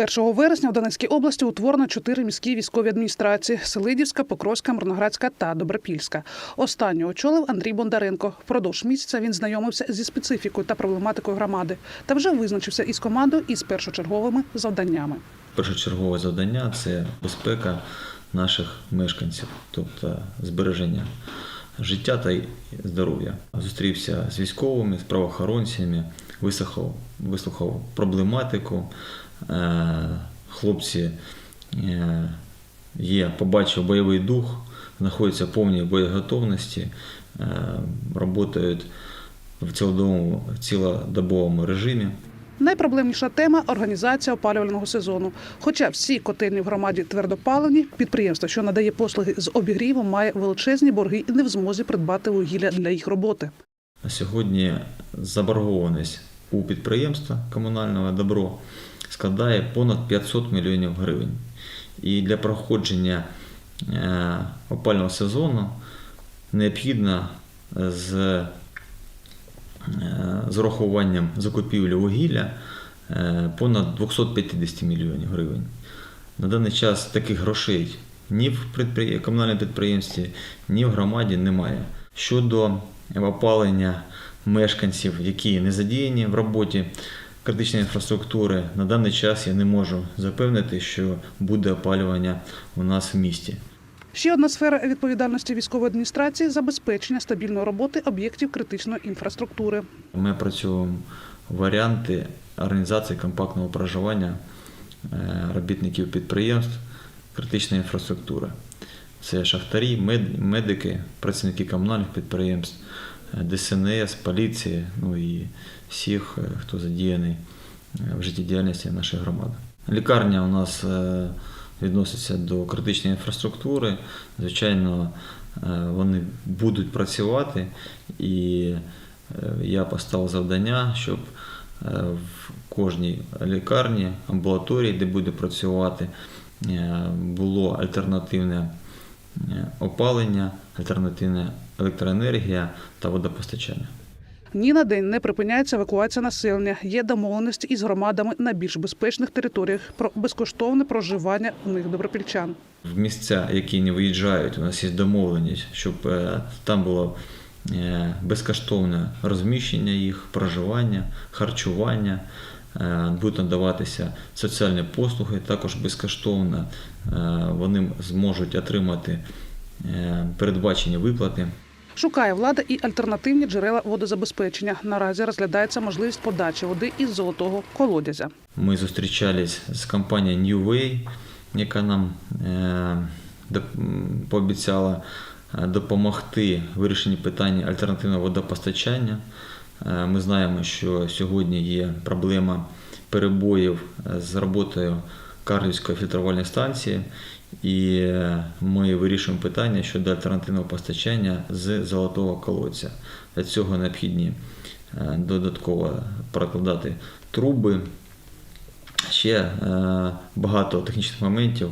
1 вересня в Донецькій області утворено чотири міські військові адміністрації: Селидівська, Покровська, Мирноградська та Добропільська. Останню очолив Андрій Бондаренко. Впродовж місяця він знайомився зі специфікою та проблематикою громади та вже визначився із командою із першочерговими завданнями. Першочергове завдання це безпека наших мешканців, тобто збереження життя та здоров'я. Зустрівся з військовими, з правоохоронцями, вислухав, вислухав проблематику. Е, Хлопці е, є, побачив бойовий дух, знаходяться в повній боєготовності, е, працюють цілодобовому, в цілодобовому режимі. Найпроблемніша тема організація опалювального сезону. Хоча всі котельні в громаді твердопалені, підприємство, що надає послуги з обігрівом, має величезні борги і не в змозі придбати вугілля для їх роботи. На сьогодні заборгованість у підприємства комунального добро складає понад 500 мільйонів гривень. І для проходження е, опального сезону необхідно з, з урахуванням закупівлі вугілля е, понад 250 мільйонів гривень. На даний час таких грошей ні в комунальному підприємстві, ні в громаді немає. Щодо опалення мешканців, які не задіяні в роботі критичної інфраструктури, на даний час я не можу запевнити, що буде опалювання у нас в місті. Ще одна сфера відповідальності військової адміністрації забезпечення стабільної роботи об'єктів критичної інфраструктури. Ми працюємо варіанти організації компактного проживання е, робітників підприємств критичної інфраструктури. Це шахтарі, мед- медики, працівники комунальних підприємств, е, ДСНС, поліції, ну і всіх, е, хто задіяний в життєдіяльності нашої громади. Лікарня у нас відноситься до критичної інфраструктури. Звичайно, е, вони будуть працювати, і е, я поставив завдання, щоб е, в кожній лікарні, амбулаторії, де буде працювати, було альтернативне опалення, альтернативна електроенергія та водопостачання. Ні на день не припиняється евакуація населення. Є домовленості із громадами на більш безпечних територіях про безкоштовне проживання у них добропільчан. В місця, які не виїжджають, у нас є домовленість, щоб е, там було е, безкоштовне розміщення їх, проживання, харчування, е, будуть надаватися соціальні послуги, також безкоштовно вони зможуть отримати передбачені виплати. Шукає влада і альтернативні джерела водозабезпечення. Наразі розглядається можливість подачі води із золотого колодязя. Ми зустрічались з компанією New Way, яка нам е, пообіцяла е, допомогти вирішенні питання альтернативного водопостачання. Е, Ми знаємо, що сьогодні є проблема перебоїв з роботою Карлівської фільтрувальної станції, і е, ми вирішуємо питання щодо альтернативного постачання з золотого колодця. Для цього необхідні е, додатково прокладати труби, ще е, багато технічних моментів,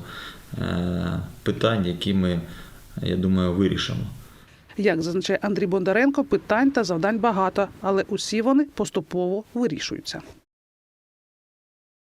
питань, які ми, я думаю, вирішимо. Як зазначає Андрій Бондаренко, питань та завдань багато, але усі вони поступово вирішуються.